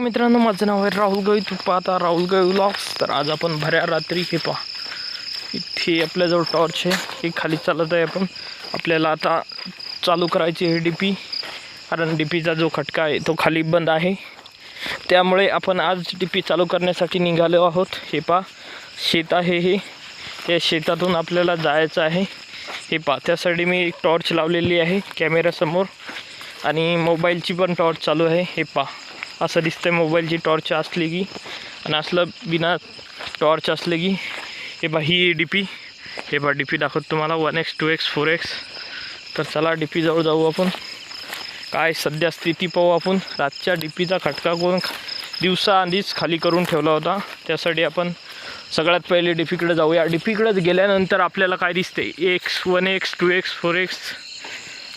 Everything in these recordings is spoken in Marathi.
मित्रांनो माझं नाव आहे राहुल गवई तू पाहता राहुल गवई लॉक्स तर आज आपण भऱ्या रात्री हे पहा. इथे आपल्याजवळ टॉर्च आहे. हे खाली चालत आहे आपण. आपल्याला आता चालू करायची आहे डी पी कारण डी पीचा जो खटका आहे तो खाली बंद आहे. त्यामुळे आपण आज डी पी चालू करण्यासाठी निघालो आहोत. हे पा शेत आहे हे. या शेतातून आपल्याला जायचं आहे. हे पा त्यासाठी मी एक टॉर्च लावलेली आहे. कॅमेऱ्यासमोर आणि मोबाईलची पण टॉर्च चालू आहे. हे पा असं दिसतंय मोबाईलची टॉर्च असली की. आणि असलं बिना टॉर्च असले की. हे बा ही डी पी हे बा डी पी दाखवतो तुम्हाला. One X two X four X. तर चला डी पी जवळ जाऊ आपण. काय सध्या स्थिती पाहू आपण. रातच्या डी पीचा खटका करून दिवसाआधीच खाली करून ठेवला होता. त्यासाठी आपण सगळ्यात पहिले डी पीकडे जाऊया. डी पीकडे गेल्यानंतर आपल्याला काय दिसते X one X two X four X.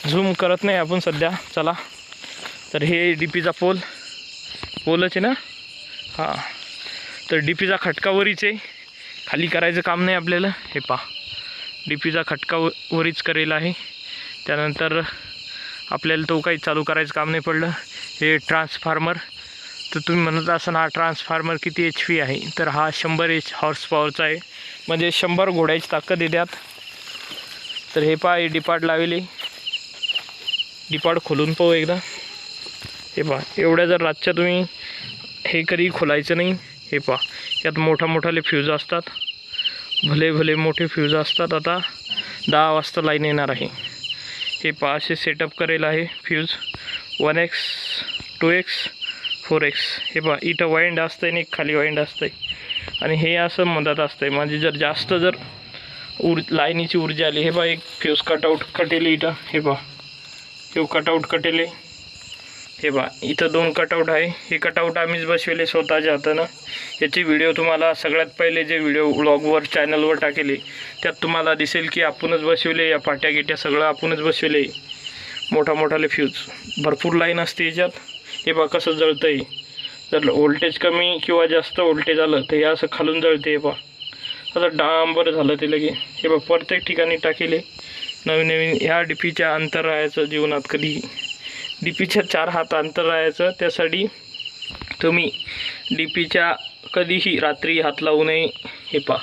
Zoom करत नाही आपण सध्या. चला. तर हे डी पीचा पोल. पोलच आहे ना? हां. तर डी पीचा खटकावरीच आहे. खाली करायचं काम नाही आपल्याला. हे पा डी पीचा खटका व वरीच करेल आहे. त्यानंतर आपल्याला तो काही चालू करायचं काम नाही पडलं. हे ट्रान्सफार्मर तर तुम्ही म्हणत असाल हा ट्रान्सफार्मर किती एच पी आहे? तर हा शंभर एच हॉर्स पॉवरचा आहे. म्हणजे शंभर घोड्याची ताकद आहे तर हे पहा हे डिपाट लावेले. डिपाट खोलून पाहू एकदा. हे पहा एवढ्या जर रातच्या तुम्ही हे कधी खोलायचं नाही हे पहा यात मोठा मोठाले फ्यूज असतात. भले भले मोठे फ्यूज असतात. आता दहा वाजता लाईन येणार आहे. हे पहा असे सेटअप करेल आहे fuse one X two X four X हे पहा इथं वाईंड असतं आणि एक खाली वाईंड असतं आहे आणि हे असं मदत असतं आहे म्हणजे जर जास्त जर ऊर लाईनीची ऊर्जा आली हे पहा एक फ्यूज कटआउट कटेल इथं. हे पहा हे कटआउट कटेले. हे बा इथं दोन कटआउट आहे. हे कटआउट आम्हीच बसवले स्वतःच्या हातानं. याची व्हिडिओ तुम्हाला सगळ्यात पहिले जे व्हिडिओ ब्लॉगवर चॅनलवर टाकेले त्यात तुम्हाला दिसेल की आपणच बसवले या पाट्या गिट्या सगळं आपणच बसवले. मोठा मोठाले फ्यूज भरपूर लाईन असते याच्यात. हे बा कसं जळतं आहे जर व्होल्टेज कमी किंवा जास्त व्होल्टेज आलं तर हे असं खालून जळते हे बा आता डांबर झालं ते लगे. हे बघ प्रत्येक ठिकाणी टाकेले. नवीन नवीन ह्या डीपीच्या अंतर राहायचं जीवनात कधी डीपीच्या चार हात अंतर राहायचं. त्यासाठी तुम्ही डीपीच्या कधीही रात्री हात लावू नये. हे पहा.